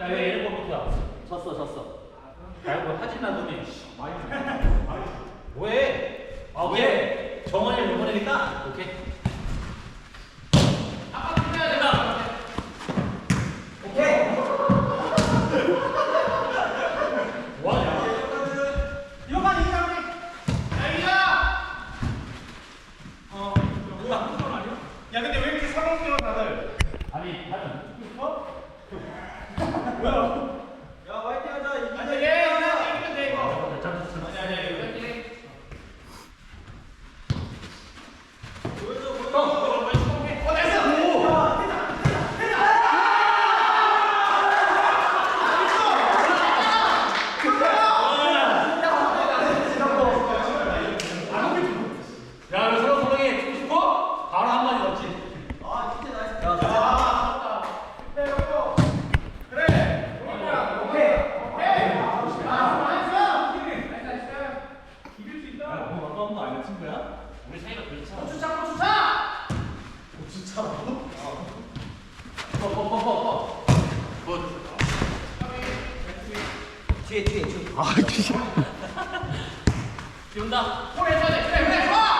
야왜 이런 거 못해? 졌어 졌어. 아이고 하지마 놈이. 씨. 많이 뭐해? 아, 왜? 정원이 응원해니까 오케이. 거야? 우리 사이가 괜찮아. 고추차 고추차! 고추차라고? 어. 어, 어, 어 뻐뻐뻐뻐. 뭐? 뒤에 뒤에 뒤에. 아 뒤에. 비운다. 그래 그래 그래 그래 좋아.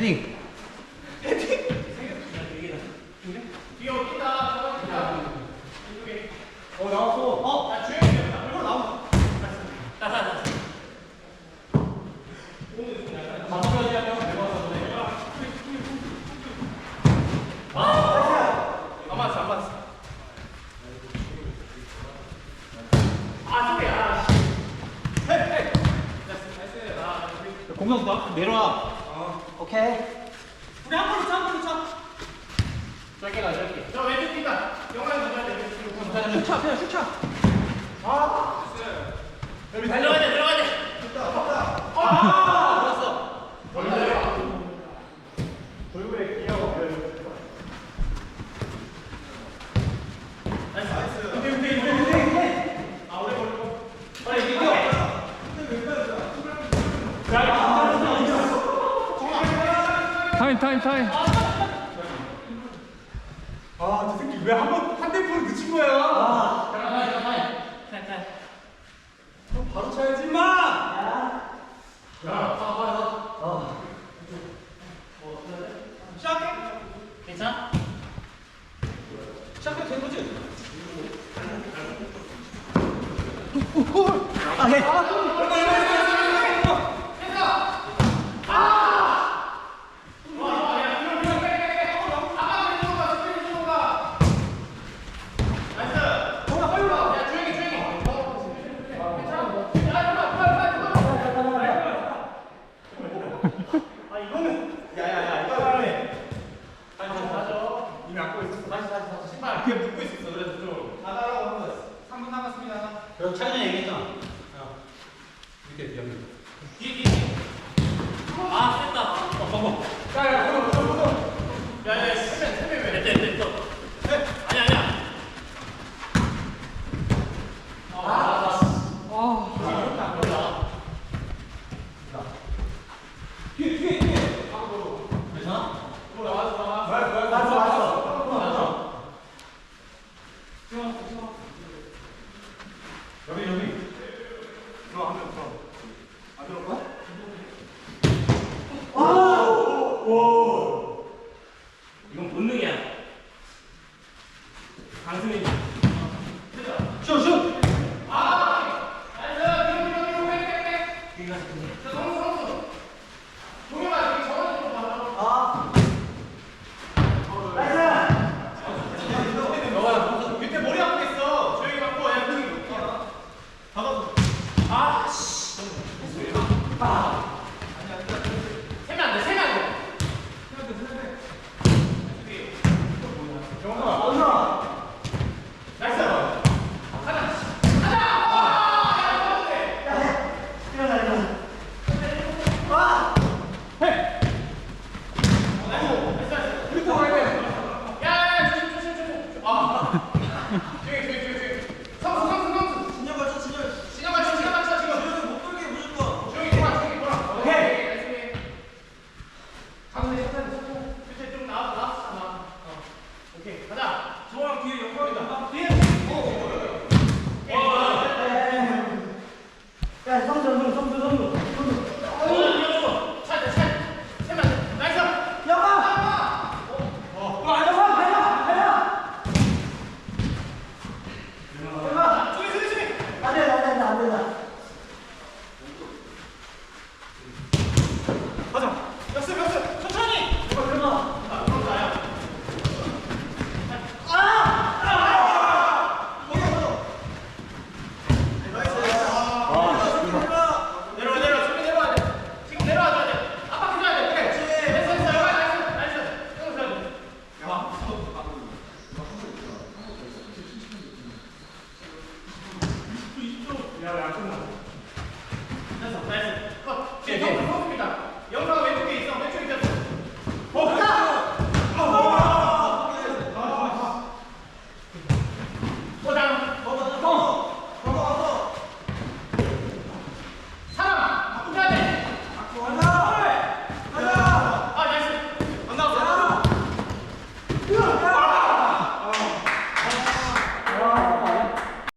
헤딩. 공격 나 내려와 오케이. 우리 한 번도 차, 한 번도 차. 짧게 가, 짧게. 저 왼쪽 뛴다. 영광이 가져야 돼, 왼쪽. 슈차, 그냥 슈차. 들어가야 돼 들어가야 돼 타임 타임 타임 아, 저 새끼 왜 한 번, 한 대포를 늦춘 거야? 바로 차야지, 임마! 시작해. 괜찮아? 시작해도 되는 거지? 아, 예. 야야야 이거 하네 다시 다시 다시 이미 안고 있었어 다시 다시 그냥 묶고 있었어. 그래서 좀 나가라고 한 거였어 3분 남았습니다. 그럼 차전에 얘기했잖아 Thank you.